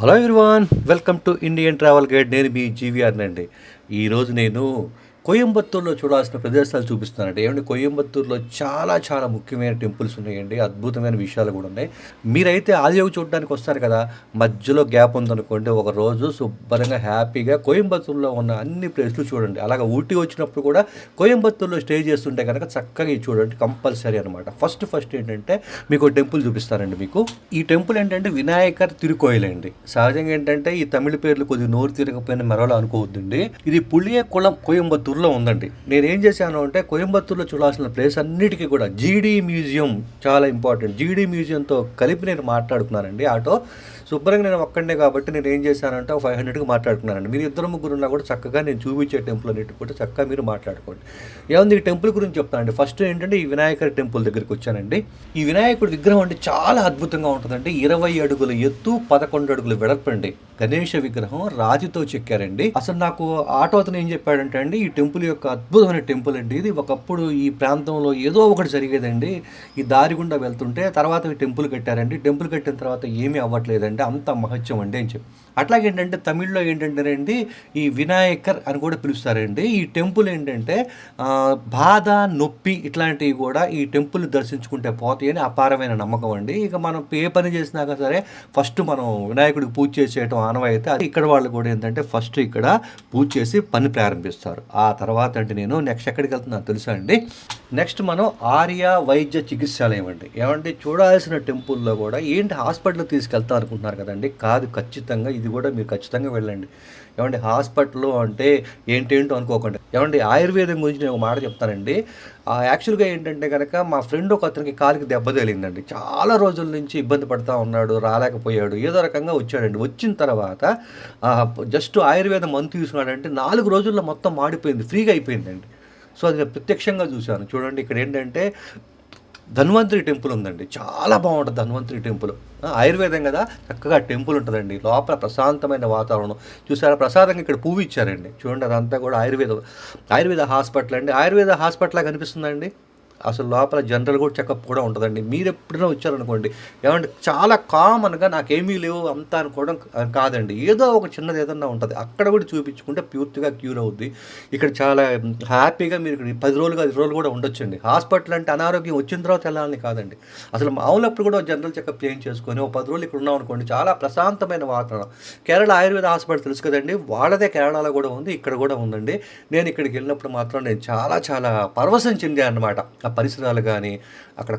Hello everyone welcome to Indian travel guide. నేను మీ GVR అండి ఈరోజు నేను కోయంబత్తూరులో చూడాల్సిన ప్రదేశాలు చూపిస్తున్నారండి. ఏమంటే కోయంబత్తూరులో చాలా చాలా ముఖ్యమైన టెంపుల్స్ ఉన్నాయండి. అద్భుతమైన విషయాలు కూడా ఉన్నాయి. మీరైతే ఆదియోగి చూడడానికి వస్తారు కదా? మధ్యలో గ్యాప్ ఉందనుకోండి ఒక రోజు శుభ్రంగా హ్యాపీగా కోయంబత్తూరులో ఉన్న అన్ని ప్లేస్లు చూడండి. అలాగే ఊటీ వచ్చినప్పుడు కూడా కోయంబత్తూరులో స్టే చేస్తుంటే కనుక చక్కగా ఇది చూడండి. కంపల్సరీ అనమాట ఫస్ట్ ఫస్ట్ ఏంటంటే మీకు టెంపుల్ చూపిస్తానండి మీకు. ఈ టెంపుల్ ఏంటంటే వినాయకర్ తిరుకోయిలండి సహజంగా ఏంటంటే ఈ తమిళ పేర్లు కొద్దిగా నోరు తిరగకపోయిన మరోలా అనుకోవద్దండి. ఇది పులియ కులం కోయంబత్తూరులో ఉందండి. నేను ఏం చేశాను అంటే కోయంబత్తూరులో చూడాల్సిన ప్లేస్ అన్నిటికీ కూడా జీడీ మ్యూజియం చాలా ఇంపార్టెంట్ జీడీ మ్యూజియంతో కలిపి నేను మాట్లాడుకున్నానండి ఆటో. శుభ్రంగా నేను ఒక్కడే కాబట్టి నేను ఏం చేశానంటే ఒక ఫైవ్ హండ్రెడ్కి మాట్లాడుకున్నానండి. మీరు ఇద్దరు ముగ్గురు ఉన్నా కూడా చక్కగా నేను చూపించే టెంపుల్ అన్నిటి కూడా చక్కగా మీరు మాట్లాడుకోండి. ఏముంది ఈ టెంపుల్ గురించి చెప్తానండి. ఫస్ట్ ఏంటంటే ఈ వినాయకర్ టెంపుల్ దగ్గరికి వచ్చానండి. ఈ వినాయకుడి విగ్రహం అంటే చాలా అద్భుతంగా ఉంటుందండి. ఇరవై అడుగుల ఎత్తు పదకొండు అడుగులు వెడల్పండి గణేష విగ్రహం రాతితో చెక్కారండి. అసలు నాకు ఆటో అతను ఏం చెప్పాడంటే అండి ఈ టెంపుల్ యొక్క అద్భుతమైన టెంపుల్ అండి ఇది. ఒకప్పుడు ఈ ప్రాంతంలో ఏదో ఒకటి జరిగేదండి. ఈ దారి గుండా వెళ్తుంటే తర్వాత ఈ టెంపుల్ కట్టారండి. టెంపుల్ కట్టిన తర్వాత ఏమీ అవ్వట్లేదండి. అంత మహత్యం అండి అని చెప్పి. అట్లాగే ఏంటంటే తమిళ్ళో ఏంటంటే అండి ఈ వినాయకర్ అని కూడా పిలుస్తారండి. ఈ టెంపుల్ ఏంటంటే బాధ నొప్పి ఇట్లాంటివి కూడా ఈ టెంపుల్ దర్శించుకుంటే పోతాయి అని అపారమైన నమ్మకం అండి. ఇక మనం ఏ పని చేసినాక సరే ఫస్ట్ మనం వినాయకుడికి పూజ చేసేయటం ఆనవాయితే. అది ఇక్కడ వాళ్ళు కూడా ఏంటంటే ఫస్ట్ ఇక్కడ పూజ చేసి పని ప్రారంభిస్తారు. ఆ ఆ తర్వాత అంటే నేను నెక్స్ట్ ఎక్కడికి వెళ్తున్నా తెలుసా అండి? నెక్స్ట్ మనం ఆర్య వైద్య చికిత్సాలయం అండి. ఏమంటే చూడాల్సిన టెంపుల్లో కూడా ఏంటి హాస్పిటల్ తీసుకెళ్తాం అనుకుంటున్నారు కదండి? కాదు ఖచ్చితంగా ఇది కూడా మీరు ఖచ్చితంగా వెళ్ళండి. ఏమంటే హాస్పిటల్ అంటే ఏంటేంటో అనుకోకండి. ఏమంటే ఆయుర్వేదం గురించి నేను ఒక మాట చెప్తానండి. యాక్చువల్గా ఏంటంటే కనుక మా ఫ్రెండ్ ఒక అతనికి కాలికి దెబ్బ తగిలిందండి. చాలా రోజుల నుంచి ఇబ్బంది పడతా ఉన్నాడు రాలేకపోయాడు ఏదో రకంగా వచ్చాడండి. వచ్చిన తర్వాత జస్ట్ ఆయుర్వేదం మందు తీసుకున్నాడంటే నాలుగు రోజుల్లో మొత్తం మాడిపోయింది ఫ్రీగా అయిపోయిందండి. సో అది నేను ప్రత్యక్షంగా చూశాను. చూడండి ఇక్కడ ఏంటంటే ధన్వంతరి టెంపుల్ ఉందండి. చాలా బాగుంటుంది ధన్వంతరి టెంపుల్. ఆయుర్వేదం కదా చక్కగా టెంపుల్ ఉంటుందండి. లోపల ప్రశాంతమైన వాతావరణం. చూసారా ప్రసాదంగా ఇక్కడ పువ్వు ఇచ్చారండి. చూడండి అదంతా కూడా ఆయుర్వేద ఆయుర్వేద హాస్పిటల్ అండి. ఆయుర్వేద హాస్పిటల్ కనిపిస్తుందండి అసలు లోపల జనరల్ కూడా చెకప్ కూడా ఉంటుందండి. మీరు ఎప్పుడైనా వచ్చారనుకోండి ఏమంటే చాలా కామన్గా నాకేమీ లేవు అంతా అనుకోవడం కాదండి. ఏదో ఒక చిన్నది ఏదన్నా ఉంటుంది. అక్కడ కూడా చూపించుకుంటే పూర్తిగా క్యూర్ అవుద్ది. ఇక్కడ చాలా హ్యాపీగా మీరు ఇక్కడ పది రోజులుగా పది రోజులు కూడా ఉండొచ్చండి. హాస్పిటల్ అంటే అనారోగ్యం వచ్చిన తర్వాత వెళ్ళాలని కాదండి. అసలు మామూలప్పుడు కూడా జనరల్ చెకప్ చేయించేసుకొని ఒక పది రోజులు ఇక్కడ ఉన్నాం అనుకోండి చాలా ప్రశాంతమైన వాతావరణం. కేరళ ఆయుర్వేద హాస్పిటల్ తెలుసు కదండి వాళ్ళదే కేరళలో కూడా ఉంది ఇక్కడ కూడా ఉందండి. నేను ఇక్కడికి వెళ్ళినప్పుడు మాత్రం నేను చాలా చాలా పరవశం చెందా అనమాట ఆ పరిసరాలు కానీ అక్కడ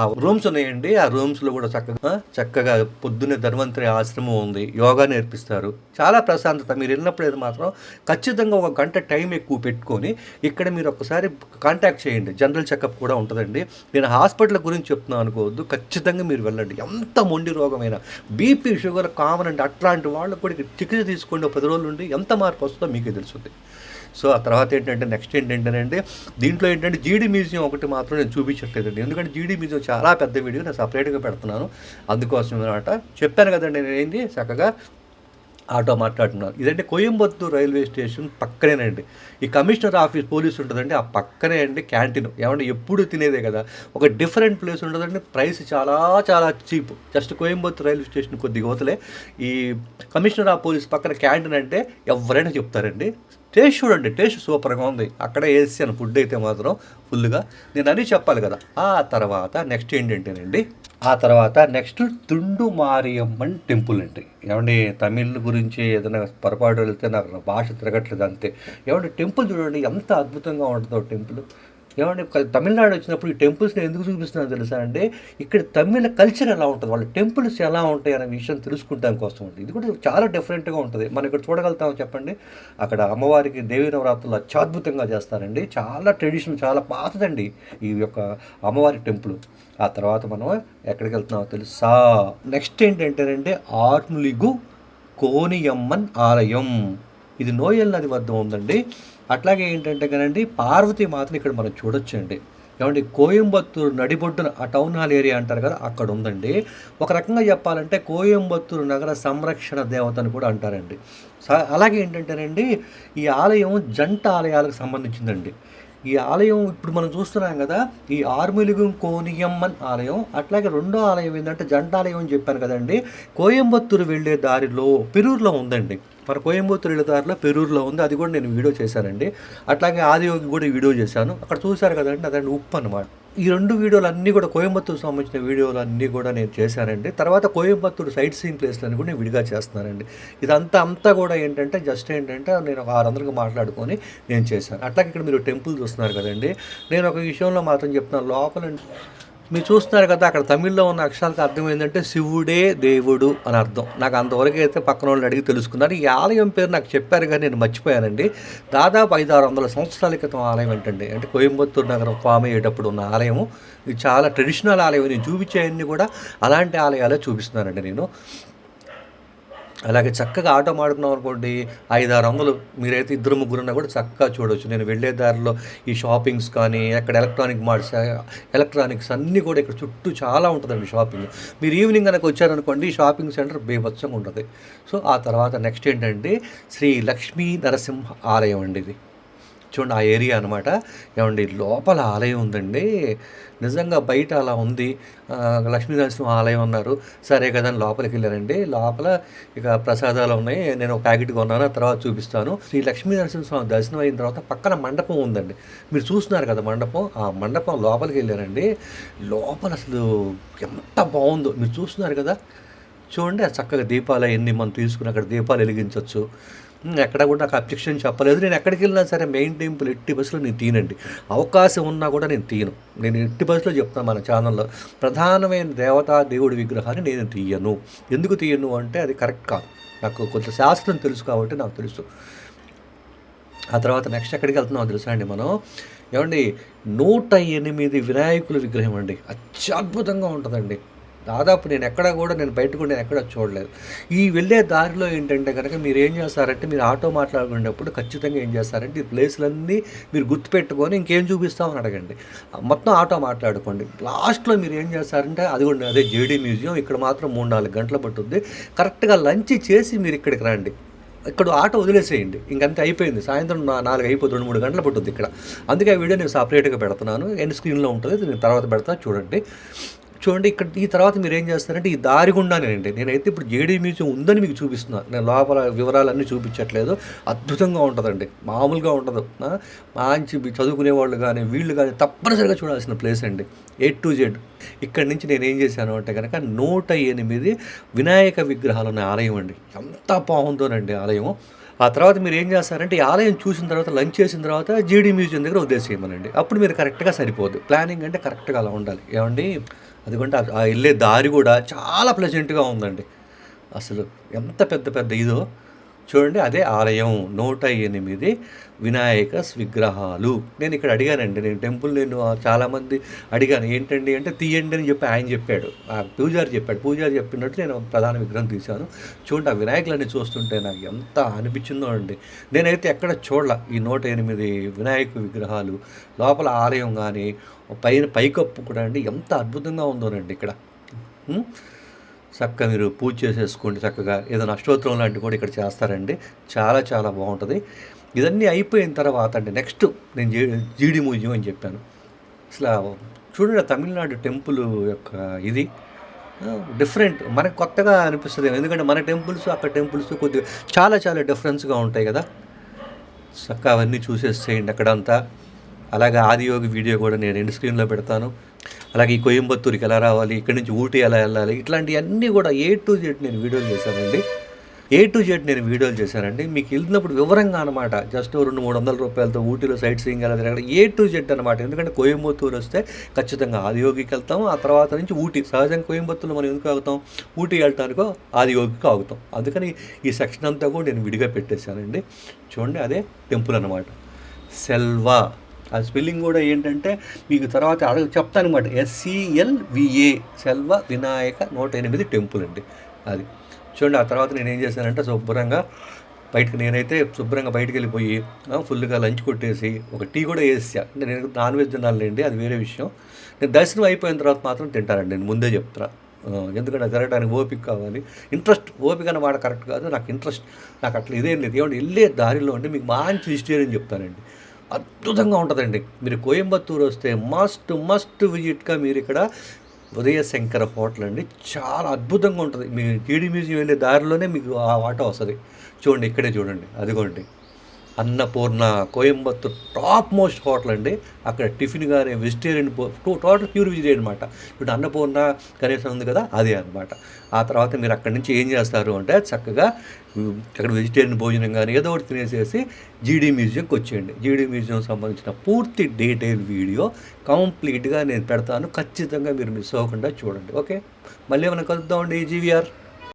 ఆ రూమ్స్ ఉన్నాయండి. ఆ రూమ్స్లో కూడా చక్కగా చక్కగా పొద్దున్నే ధన్వంతరి ఆశ్రమం ఉంది. యోగా నేర్పిస్తారు. చాలా ప్రశాంతత. మీరు వెళ్ళినప్పుడు అయితే మాత్రం ఖచ్చితంగా ఒక గంట టైం ఎక్కువ పెట్టుకొని ఇక్కడ మీరు ఒకసారి కాంటాక్ట్ చేయండి. జనరల్ చెకప్ కూడా ఉంటుందండి. నేను హాస్పిటల్ గురించి చెప్తున్నాను అనుకోవద్దు. ఖచ్చితంగా మీరు వెళ్ళండి. ఎంత మొండి రోగమైనా బీపీ షుగర్ కామన్ అండి అట్లాంటి వాళ్ళకు కూడా చికిత్స తీసుకోండి ఒక పది రోజులు ఉండి ఎంత మార్పు వస్తుందో మీకే తెలుస్తుంది. సో ఆ తర్వాత ఏంటంటే నెక్స్ట్ ఏంటంటే దీంట్లో ఏంటంటే జీడి మ్యూజియం ఒకటి మాత్రం నేను చూపించట్లేదండి. ఎందుకంటే జీడీ మీద చాలా పెద్ద వీడియో నేను సపరేట్గా పెడుతున్నాను. అందుకోసం అనమాట. చెప్పాను కదండి నేను ఏంటి చక్కగా ఆటో మాట్లాడుతున్నాను. ఇదంటే కోయంబత్తూరు రైల్వే స్టేషన్ పక్కనేనండి. ఈ కమిషనర్ ఆఫీస్ పోలీస్ ఉంటుందండి. ఆ పక్కనే అండి క్యాంటీన్. ఏమంటే ఎప్పుడు తినేదే కదా. ఒక డిఫరెంట్ ప్లేస్ ఉంటుందండి. ప్రైస్ చాలా చాలా cheap just Coimbatore railway station కొద్ది గోతలే ఈ కమిషనర్ ఆఫ్ పోలీస్ పక్కన క్యాంటీన్ అంటే ఎవరైనా చెప్తారండి? టేస్ట్ చూడండి టేస్ట్ సూపర్గా ఉంది. అక్కడే వేసాను ఫుడ్ అయితే మాత్రం ఫుల్గా నేను అని చెప్పాలి కదా. ఆ తర్వాత నెక్స్ట్ ఏంటంటేనండి? ఆ తర్వాత నెక్స్ట్ తుండు మారియమ్మన్ టెంపుల్ అండి. ఏమండి తమిళ్ గురించి ఏదైనా పొరపాటు వెళ్తే నాకు నా భాష తిరగట్లేదు అంతే. ఏమంటే టెంపుల్ చూడండి ఎంత అద్భుతంగా ఉంటుందో టెంపుల్. ఏమంటే తమిళనాడు వచ్చినప్పుడు ఈ టెంపుల్స్ని ఎందుకు చూపిస్తున్నాను తెలుసా అంటే ఇక్కడ తమిళ కల్చర్ ఎలా ఉంటుంది వాళ్ళ టెంపుల్స్ ఎలా ఉంటాయి అనే విషయం తెలుసుకుంటాం కోసం ఉంటుంది ఇది కూడా చాలా డిఫరెంట్గా ఉంటుంది. మనం ఇక్కడ చూడగలుగుతాం చెప్పండి. అక్కడ అమ్మవారికి దేవి నవరాత్రులు అత్యద్భుతంగా చేస్తారండి. చాలా ట్రెడిషన్ చాలా పాతదండి ఈ యొక్క అమ్మవారి టెంపుల్. ఆ తర్వాత మనం ఎక్కడికి వెళ్తున్నామో తెలుసా? నెక్స్ట్ ఏంటంటేనంటే ఆర్ములిగు కోనియమ్మన్ ఆలయం. ఇది నోయల్ నది వద్ద ఉందండి. అట్లాగే ఏంటంటే కనండి పార్వతి మాతను ఇక్కడ మనం చూడొచ్చండి. ఏమండి కోయంబత్తూరు నడిబొడ్డున ఆ టౌన్ హాల్ ఏరియా అంటారు కదా అక్కడ ఉందండి. ఒక రకంగా చెప్పాలంటే కోయంబత్తూరు నగర సంరక్షణ దేవతని కూడా అంటారండి. అలాగే ఏంటంటేనండి ఈ ఆలయం జంట ఆలయాలకు సంబంధించిందండి. ఈ ఆలయం ఇప్పుడు మనం చూస్తున్నాం కదా ఈ ఆర్మిలిగం కోనియమ్మన్ ఆలయం. అట్లాగే రెండో ఆలయం ఏంటంటే జంటాలయం అని చెప్పాను కదండి. కోయంబత్తూరు వెళ్ళే దారిలో పెరూరులో ఉందండి. మన కోయంబత్తూరు వెళ్ళే దారిలో పెరూరులో ఉంది. అది కూడా నేను వీడియో చేశానండి. అట్లాగే ఆదియోగి కూడా వీడియో చేశాను. అక్కడ చూశారు కదండి అదండి ఉప్పు అనమాట ఈ రెండు వీడియోలు అన్నీ కూడా కోయంబత్తూరు సంబంధించిన వీడియోలు అన్నీ కూడా నేను చేశానండి. తర్వాత కోయంబత్తూరు సైట్ సీయింగ్ ప్లేస్లని కూడా నేను విడిగా చేస్తున్నానండి. ఇదంతా అంతా కూడా ఏంటంటే జస్ట్ ఏంటంటే నేను ఒక ఆరందరికి మాట్లాడుకొని నేను చేశాను. అట్లాగే ఇక్కడ మీరు టెంపుల్ చూస్తున్నారు కదండి. నేను ఒక విషయంలో మాత్రం చెప్తున్నాను. లోపల మీరు చూస్తున్నారు కదా అక్కడ తమిళ్ళో ఉన్న అక్షరాలకు అర్థం ఏంటంటే శివుడే దేవుడు అని అర్థం. నాకు అంతవరకు అయితే పక్కన వాళ్ళని అడిగి తెలుసుకున్నారు ఈ ఆలయం పేరు నాకు చెప్పారు కానీ నేను మర్చిపోయానండి. దాదాపు ఐదు ఆరు వందల సంవత్సరాల క్రితం ఆలయం ఏంటండి? అంటే కోయంబత్తూరు నగరం ఫామ్ అయ్యేటప్పుడు ఉన్న ఆలయము. ఇది చాలా ట్రెడిషనల్ ఆలయం. నేను చూపించేవన్నీ కూడా అలాంటి ఆలయాలే చూపిస్తున్నానండి నేను. అలాగే చక్కగా ఆటో మాడుకున్నాం అనుకోండి ఐదు ఆరు వందలు మీరైతే ఇద్దరు ముగ్గురు ఉన్నా కూడా చక్కగా చూడవచ్చు నేను వెళ్ళే దారిలో ఈ షాపింగ్స్ కానీ అక్కడ ఎలక్ట్రానిక్ మార్ట్స్ ఎలక్ట్రానిక్స్ అన్నీ కూడా ఇక్కడ చుట్టూ చాలా ఉంటుందండి షాపింగ్. మీరు ఈవినింగ్ కనుక వచ్చారనుకోండి ఈ షాపింగ్ సెంటర్ బేభత్సంగా ఉంటుంది. సో ఆ తర్వాత నెక్స్ట్ ఏంటంటే శ్రీ లక్ష్మీ నరసింహ ఆలయం అండి ఇది. చూడండి ఆ ఏరియా అనమాట ఏమండి లోపల ఆలయం ఉందండి. నిజంగా బయట అలా ఉంది. లక్ష్మీనరసింహ లక్ష్మీ ఆలయం అన్నారు. సరే కదా అని లోపలికి వెళ్ళారండి లోపల ఇక ప్రసాదాలు ఉన్నాయి. నేను ఒక ప్యాకెట్ కొన్నాను ఆ తర్వాత చూపిస్తాను. శ్రీ లక్ష్మీనరసింహస్వామి దర్శనం అయిన తర్వాత పక్కన మండపం ఉందండి. మీరు చూస్తున్నారు కదా మండపం? ఆ మండపం లోపలికి వెళ్ళారండి లోపల అసలు ఎంత బాగుందో. మీరు చూస్తున్నారు కదా? చూడండి ఆ చక్కగా దీపాలు అవన్నీ మనం తీసుకుని అక్కడ దీపాలు వెలిగించవచ్చు ఎక్కడ కూడా నాకు అబ్జెక్షన్ చెప్పలేదు. నేను ఎక్కడికి వెళ్ళినా సరే మెయిన్ టెంపుల్ ఎట్టి బస్సులో నేను తీనండి అవకాశం ఉన్నా కూడా నేను తీయను. నేను ఎట్టి బస్సులో చెప్తాను మన ఛానల్లో ప్రధానమైన దేవతా దేవుడి విగ్రహాన్ని నేను తీయను. ఎందుకు తీయను? అంటే అది కరెక్ట్ కాదు. నాకు కొంత శాస్త్రం తెలుసు కాబట్టి నాకు తెలుసు. ఆ తర్వాత నెక్స్ట్ ఎక్కడికి వెళ్తున్నామో తెలుసా అండి మనం? ఏమండి నూట ఎనిమిది వినాయకుల విగ్రహం అండి. అత్యద్భుతంగా ఉంటుందండి. దాదాపు నేను ఎక్కడ కూడా నేను బయట కూడా నేను ఎక్కడ చూడలేదు. ఈ వెళ్ళే దారిలో ఏంటంటే కనుక మీరు ఏం చేస్తారంటే మీరు ఆటో మాట్లాడుకునేటప్పుడు ఖచ్చితంగా ఏం చేస్తారంటే ఈ ప్లేసులన్నీ మీరు గుర్తుపెట్టుకొని ఇంకేం చూపిస్తామని అడగండి. మొత్తం ఆటో మాట్లాడుకోండి. లాస్ట్లో మీరు ఏం చేస్తారంటే అది కూడా అదే జేడీ మ్యూజియం ఇక్కడ మాత్రం మూడు నాలుగు గంటలు పట్టుద్ది. కరెక్ట్గా లంచ్ చేసి మీరు ఇక్కడికి రండి. ఇక్కడ ఆటో వదిలేసేయండి. ఇంకంతే అయిపోయింది. సాయంత్రం నా- నాలుగు అయిపోతుంది రెండు మూడు గంటలు పట్టుద్ది ఇక్కడ. అందుకే ఆ వీడియో నేను సపరేట్గా పెడుతున్నాను. ఎండ్ స్క్రీన్లో ఉంటుంది. నేను తర్వాత పెడతా చూడండి. చూడండి ఇక్కడ ఈ తర్వాత మీరు ఏం చేస్తారంటే ఈ దారి గుండానేనండి నేనైతే ఇప్పుడు జేడీ మ్యూజియం ఉందని మీకు చూపిస్తున్నాను నేను లోపల వివరాలన్నీ చూపించట్లేదు. అద్భుతంగా ఉంటుందండి. మామూలుగా ఉండదు. మంచి చదువుకునే వాళ్ళు కానీ వీళ్ళు కానీ తప్పనిసరిగా చూడాల్సిన ప్లేస్ అండి. A to Z. ఇక్కడ నుంచి నేను ఏం చేశాను అంటే కనుక నూట ఎనిమిది వినాయక విగ్రహాలు ఉన్న ఆలయం అండి. ఎంత బాగుందోనండి ఆలయం ఆ తర్వాత మీరు ఏం చేస్తారంటే ఈ ఆలయం చూసిన తర్వాత లంచ్ చేసిన తర్వాత జీడీ మ్యూజియం దగ్గర ఉద్దేశం ఉద్దేశించమనండి అప్పుడు మీరు కరెక్ట్గా సరిపోదు. ప్లానింగ్ అంటే కరెక్ట్గా అలా ఉండాలి. ఏమండి? అదిగంటే ఆ- ఆ వెళ్ళే దారి కూడా చాలా ప్లెజెంట్గా ఉందండి. అసలు ఎంత పెద్ద పెద్ద ఇదో. చూడండి అదే ఆలయం నూట ఎనిమిది వినాయక విగ్రహాలు నేను ఇక్కడ అడిగానండి నేను టెంపుల్ నేను చాలామంది అడిగాను ఏంటండి అంటే తీయండి అని చెప్పి ఆయన చెప్పాడు. ఆ పూజారి చెప్పాడు పూజారి చెప్పినట్టు నేను ప్రధాన విగ్రహం తీశాను. చూడండి ఆ వినాయకులన్నీ చూస్తుంటే నాకు ఎంత అనిపించిందో అండి. నేనైతే ఎక్కడ చూడాల ఈ నూట ఎనిమిది వినాయక విగ్రహాలు. లోపల ఆలయం కానీ పైన పైకప్పు కూడా అండి ఎంత అద్భుతంగా ఉందోనండి ఇక్కడ. చక్కగా మీరు పూజ చేసేసుకోండి చక్కగా. ఏదైనా అష్టోత్తరం లాంటివి కూడా ఇక్కడ చేస్తారండి. చాలా చాలా బాగుంటుంది. ఇదన్నీ అయిపోయిన తర్వాత అండి నెక్స్ట్ నేను జీ జీడి మ్యూజియం అని చెప్పాను. అసలు చూడండి తమిళనాడు టెంపుల్ యొక్క ఇది. డిఫరెంట్ మనకు కొత్తగా అనిపిస్తుంది. ఎందుకంటే మన టెంపుల్స్ అక్కడ టెంపుల్స్ కొద్దిగా చాలా చాలా డిఫరెన్స్గా ఉంటాయి కదా. చక్కగా అవన్నీ చూసేసేయండి అక్కడంతా. అలాగే ఆదియోగి వీడియో కూడా నేను ఎండ్ స్క్రీన్లో పెడతాను. అలాగే ఈ కోయంబత్తూరుకి ఎలా రావాలి ఇక్కడి నుంచి ఊటీ ఎలా వెళ్ళాలి ఇట్లాంటివన్నీ కూడా ఏ టు జెడ్ నేను వీడియోలు చేశానండి. ఏ టు జెడ్ నేను వీడియోలు చేశానండి. మీకు వెళ్ళినప్పుడు వివరంగా అనమాట జస్ట్ రెండు మూడు వందల రూపాయలతో ఊటీలో సైట్ సీయింగ్ ఎలా తిరగడం ఏ టు జెడ్ అనమాట ఎందుకంటే కోయంబత్తూరు వస్తే ఖచ్చితంగా ఆదియోగికి వెళ్తాం ఆ తర్వాత నుంచి ఊటీ సహజంగా కోయంబత్తూరులో మనం ఎందుకు ఆగుతాం? ఊటీ వెళ్ళటానికో ఆదియోగికి ఆగుతాం. అందుకని ఈ సెక్షన్ అంతా కూడా నేను విడిగా పెట్టేశానండి. చూడండి అదే టెంపుల్ అనమాట సెల్వా. ఆ స్పెల్లింగ్ కూడా ఏంటంటే మీకు తర్వాత అడగ చెప్తాను అనమాట ఎస్సీఎల్విఏ సెల్వ వినాయక నూట ఎనిమిది టెంపుల్ అండి అది. చూడండి ఆ తర్వాత నేను ఏం చేశానంటే శుభ్రంగా బయటకు నేనైతే శుభ్రంగా బయటకు వెళ్ళిపోయి ఫుల్గా లంచ్ కొట్టేసి ఒక టీ కూడా వేసా. అంటే నేను నాన్ వెజ్ తినాలండి అది వేరే విషయం. నేను దర్శనం అయిపోయిన తర్వాత మాత్రం తింటానండి నేను ముందే చెప్తాను ఎందుకంటే జరగడానికి ఓపిక కావాలి. ఇంట్రెస్ట్ ఓపిక అన్న మాట కరెక్ట్ కాదు. నాకు ఇంట్రెస్ట్ నాకు అట్లా ఇదేం లేదు. ఏమంటే వెళ్ళే దారిలో అంటే మీకు మంచి హిస్టరీ అని చెప్తానండి. అద్భుతంగా ఉంటుందండి. మీరు కోయంబత్తూరు వస్తే మస్ట్ మస్ట్ విజిట్గా మీరు ఇక్కడ ఉదయ శంకర హోటల్ అండి. చాలా అద్భుతంగా ఉంటుంది. మీ జీడి మ్యూజియం వెళ్ళే దారిలోనే మీకు ఆ వాట వస్తుంది. చూడండి ఇక్కడే చూడండి. అదిగోండి. Annapurna Coimbatore top most hotel అండి. అక్కడ టిఫిన్ కానీ వెజిటేరియన్ టోటల్ ప్యూర్ వెజిటేరియన్ అనమాట ఇప్పుడు అన్నపూర్ణ కనీసం ఉంది కదా అదే అనమాట ఆ తర్వాత మీరు అక్కడి నుంచి ఏం చేస్తారు అంటే చక్కగా అక్కడ వెజిటేరియన్ భోజనం కానీ ఏదో ఒకటి తినేసేసి జీడీ మ్యూజియంకి వచ్చేయండి. జీడీ మ్యూజియం సంబంధించిన పూర్తి డీటెయిల్ వీడియో కంప్లీట్గా నేను పెడతాను. ఖచ్చితంగా మీరు మిస్ అవ్వకుండా చూడండి. ఓకే? మళ్ళీ ఏమైనా కలుద్దామండి జీవీఆర్